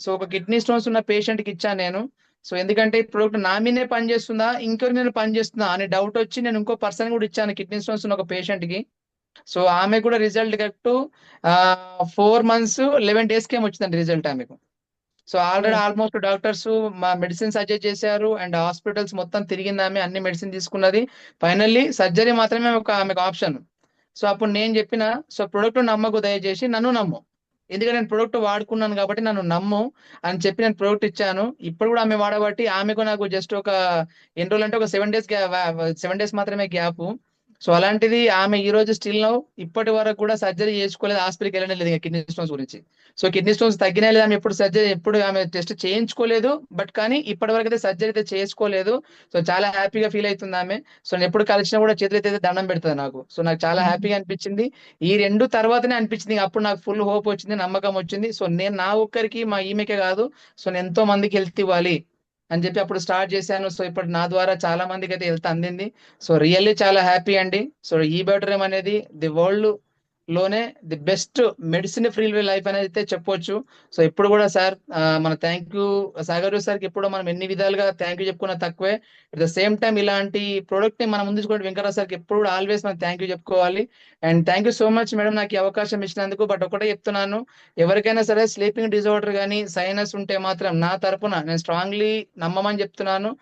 So ఒక kidney stones ఉన్న పేషెంట్కి ఇచ్చాను నేను. సో ఎందుకంటే ఈ ప్రోడక్ట్ నా మీదే పనిచేస్తుందా ఇంకొకరి మీద పనిచేస్తుందా అనే డౌట్ వచ్చి నేను ఇంకో పర్సన్ కూడా ఇచ్చాను కిడ్నీ స్టోన్స్ ఉన్న ఒక పేషెంట్కి సో ఆమె కూడా result correct four months eleven డేస్కి వచ్చిందండి రిజల్ట్ ఆమెకు. సో ఆల్రెడీ ఆల్మోస్ట్ డాక్టర్స్ మా మెడిసిన్ సజెస్ట్ చేశారు అండ్ హాస్పిటల్స్ మొత్తం తిరిగింది ఆమె అన్ని మెడిసిన్ తీసుకున్నది. ఫైనల్లీ సర్జరీ మాత్రమే ఒక ఆమెకు ఆప్షన్. సో అప్పుడు నేను చెప్పిన సో ప్రొడక్ట్ నమ్మకు దయచేసి నన్ను నమ్ము. ఎందుకంటే నేను ప్రొడక్ట్ వాడుకున్నాను కాబట్టి నన్ను నమ్ము అని చెప్పి నేను ప్రొడక్ట్ ఇచ్చాను. ఇప్పుడు కూడా ఆమె వాడబట్టి ఆమెకు నాకు జస్ట్ ఒక ఎన్ని రోజులు అంటే ఒక సెవెన్ డేస్ సెవెన్ డేస్ మాత్రమే గ్యాప్ సో అలాంటిది ఆమె ఈ రోజు స్టిల్ నౌ ఇప్పటి వరకు కూడా సర్జరీ చేసుకోలేదు హాస్పిటల్కి వెళ్ళడం లేదు కిడ్నీ స్టోన్స్ గురించి. సో కిడ్నీ స్టోన్స్ తగ్గినా లేదు ఆమె ఎప్పుడు సర్జరీ ఎప్పుడు ఆమె టెస్ట్ చేయించుకోలేదు బట్ కానీ ఇప్పటి వరకు అయితే సర్జరీ అయితే చేసుకోలేదు. సో చాలా హ్యాపీగా ఫీల్ అవుతుంది ఆమె. సో నేను ఎప్పుడు కలిసినా కూడా చేతులు అయితే దండం పెడుతుంది నాకు. సో నాకు చాలా హ్యాపీగా అనిపించింది. ఈ రెండు తర్వాతనే అనిపించింది. అప్పుడు నాకు ఫుల్ హోప్ వచ్చింది నమ్మకం వచ్చింది. సో నేను నా ఒక్కరికి మా ఈమెకే కాదు. సో నేను ఎంతో మందికి హెల్త్ ఇవ్వాలి. అని చెప్పి అప్పుడు స్టార్ట్ చేశాను. సో ఇప్పుడు నా ద్వారా చాలా మందికి అయితే హెల్త్ అందింది. సో రియల్లీ చాలా హ్యాపీ అండి. సో ఈ బెటర్ అనేది ది వరల్డ్ లోనే the best medicine free life అనేది అయితే చెప్పొచ్చు. సో ఇప్పుడు కూడా సార్ మన థ్యాంక్ యూ సాగర్ సార్కి ఎప్పుడు మనం ఎన్ని విధాలుగా థ్యాంక్ యూ చెప్పుకున్నా తక్కువే. అట్ ద సేమ్ టైం ఇలాంటి ప్రోడక్ట్ని మనం ముందుకోవడం వెంకటరావు సార్కి ఎప్పుడు కూడా ఆల్వేస్ మనం థ్యాంక్ యూ చెప్పుకోవాలి. And thank you so much madam నాకు ఈ అవకాశం ఇచ్చినందుకు. బట్ ఒకటే చెప్తున్నాను ఎవరికైనా సరే స్లీపింగ్ డిజార్డర్ కానీ సైనస్ ఉంటే మాత్రం నా తరపున నేను స్ట్రాంగ్లీ నమ్మమని చెప్తున్నాను.